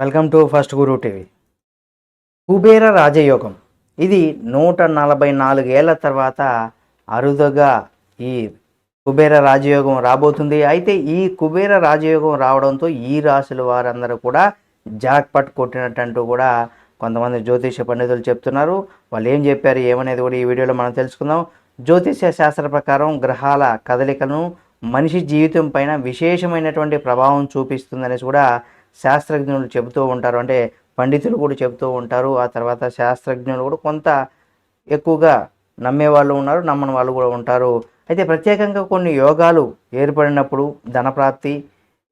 Welcome to first guru TV. Kubera రాజయోగం. ఇది నూట నలభై నాలుగేళ్ళ తర్వాత అరుదుగా ఈ కుబేర రాజయోగం రాబోతుంది. అయితే ఈ కుబేర రాజయోగం రావడంతో ఈ రాశుల వారందరూ కూడా జాక్పట్ కొట్టినట్టు కూడా కొంతమంది జ్యోతిష పండితులు చెప్తున్నారు. వాళ్ళు ఏం చెప్పారు ఏమనేది కూడా ఈ వీడియోలో మనం తెలుసుకుందాం. జ్యోతిష శాస్త్ర ప్రకారం గ్రహాల కదలికలను మనిషి జీవితం పైన విశేషమైనటువంటి ప్రభావం చూపిస్తుందనేసి కూడా శాస్త్రజ్ఞులు చెబుతూ ఉంటారు. అంటే పండితులు కూడా చెబుతూ ఉంటారు. ఆ తర్వాత శాస్త్రజ్ఞులు కూడా కొంత ఎక్కువగా నమ్మే వాళ్ళు ఉన్నారు నమ్మని వాళ్ళు కూడా ఉంటారు. అయితే ప్రత్యేకంగా కొన్ని యోగాలు ఏర్పడినప్పుడు ధనప్రాప్తి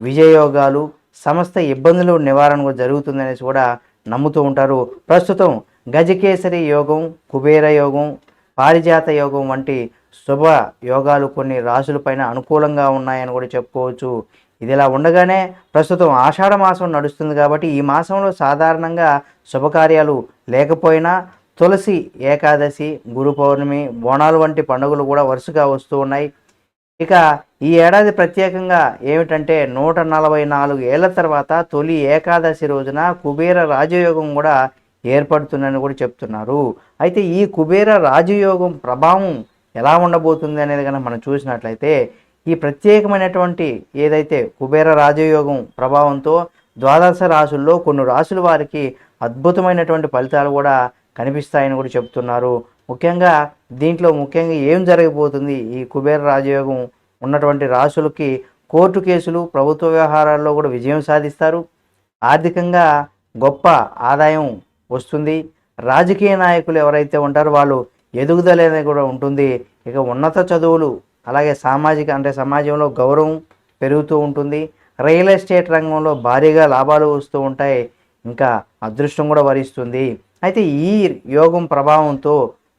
విజయయోగాలు సమస్త ఇబ్బందులు నివారణ కూడా జరుగుతుందనేసి కూడా నమ్ముతూ ఉంటారు. ప్రస్తుతం గజకేసరి యోగం కుబేర యోగం పారిజాత యోగం వంటి శుభ యోగాలు కొన్ని రాశులపైన అనుకూలంగా ఉన్నాయని కూడా చెప్పుకోవచ్చు. ఇదిలా ఉండగానే ప్రస్తుతం ఆషాఢ మాసం నడుస్తుంది కాబట్టి ఈ మాసంలో సాధారణంగా శుభకార్యాలు లేకపోయినా తులసి ఏకాదశి గురు పౌర్ణమి బోనాలు వంటి పండుగలు కూడా వరుసగా వస్తూ ఉన్నాయి. ఇక ఈ ఏడాది ప్రత్యేకంగా ఏమిటంటే నూట నలభై నాలుగు ఏళ్ళ తర్వాత తొలి ఏకాదశి రోజున కుబేర రాజయోగం కూడా ఏర్పడుతుందని కూడా చెప్తున్నారు. అయితే ఈ కుబేర రాజయోగం ప్రభావం ఎలా ఉండబోతుంది అనేది కనుక మనం చూసినట్లయితే ఈ ప్రత్యేకమైనటువంటి ఏదైతే కుబేర రాజయోగం ప్రభావంతో ద్వాదశ రాశుల్లో కొన్ని రాశుల వారికి అద్భుతమైనటువంటి ఫలితాలు కూడా కనిపిస్తాయని కూడా చెప్తున్నారు ముఖ్యంగా దీంట్లో ముఖ్యంగా ఏం జరగబోతుంది? ఈ కుబేర రాజయోగం ఉన్నటువంటి రాశులకి కోర్టు కేసులు ప్రభుత్వ వ్యవహారాల్లో కూడా విజయం సాధిస్తారు. ఆర్థికంగా గొప్ప ఆదాయం వస్తుంది. రాజకీయ నాయకులు ఎవరైతే ఉంటారో వాళ్ళు ఎదుగుదల అనేది కూడా ఉంటుంది. ఇక ఉన్నత చదువులు అలాగే సామాజిక అంటే సమాజంలో గౌరవం పెరుగుతూ ఉంటుంది. రియల్ ఎస్టేట్ రంగంలో భారీగా లాభాలు వస్తూ ఉంటాయి. ఇంకా అదృష్టం కూడా వరిస్తుంది. అయితే ఈ యోగం ప్రభావంతో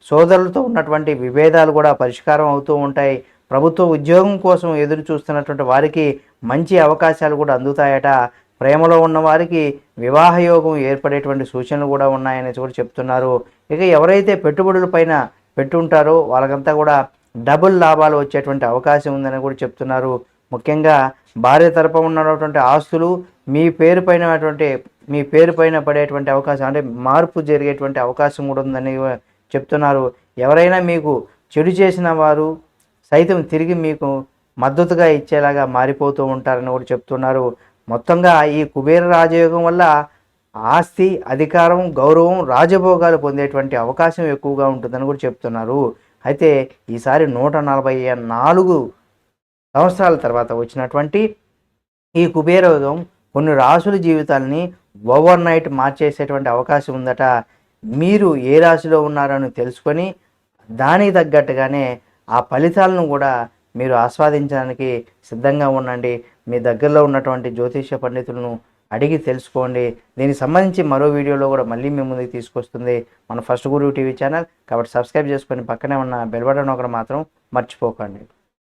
సోదరులతో ఉన్నటువంటి విభేదాలు కూడా పరిష్కారం అవుతూ ఉంటాయి. ప్రభుత్వ ఉద్యోగం కోసం ఎదురు చూస్తున్నటువంటి వారికి మంచి అవకాశాలు కూడా అందుతాయట. ప్రేమలో ఉన్న వారికి వివాహ యోగం ఏర్పడేటువంటి సూచనలు కూడా ఉన్నాయని కూడా చెప్తున్నారు. ఇక ఎవరైతే పెట్టుబడుల పైన పెట్టుంటారో వాళ్ళకంతా కూడా డబుల్ లాభాలు వచ్చేటువంటి అవకాశం ఉందని కూడా చెప్తున్నారు. ముఖ్యంగా భార్య తరపు ఉన్నటువంటి ఆస్తులు మీ పేరు పైన మీ పేరు పైన పడేటువంటి అవకాశం అంటే మార్పు జరిగేటువంటి అవకాశం కూడా ఉందని చెప్తున్నారు. ఎవరైనా మీకు చెడు చేసిన వారు సైతం తిరిగి మీకు మద్దతుగా ఇచ్చేలాగా మారిపోతూ ఉంటారని కూడా చెప్తున్నారు. మొత్తంగా ఈ కుబేర రాజయోగం వల్ల ఆస్తి అధికారం గౌరవం రాజభోగాలు పొందేటువంటి అవకాశం ఎక్కువగా ఉంటుందని కూడా చెప్తున్నారు. అయితే ఈసారి నూట నలభై నాలుగు సంవత్సరాల తర్వాత వచ్చినటువంటి ఈ కుబేరయోగం కొన్ని రాసుల జీవితాలని ఓవర్ నైట్ మార్చేసేటువంటి అవకాశం ఉందట. మీరు ఏ రాశిలో ఉన్నారని తెలుసుకొని దానికి తగ్గట్టుగానే ఆ ఫలితాలను కూడా మీరు ఆస్వాదించడానికి సిద్ధంగా ఉండండి. మీ దగ్గరలో ఉన్నటువంటి జ్యోతిష పండితులను అడిగి తెలుసుకోండి. దీనికి సంబంధించి మరో వీడియోలో కూడా మళ్ళీ మీ ముందుకు తీసుకొస్తుంది మన ఫస్ట్ గురువు టీవీ ఛానల్. కాబట్టి సబ్స్క్రైబ్ చేసుకొని పక్కనే ఉన్న బెల్ బటన్ ఒకటి మాత్రం మర్చిపోకండి.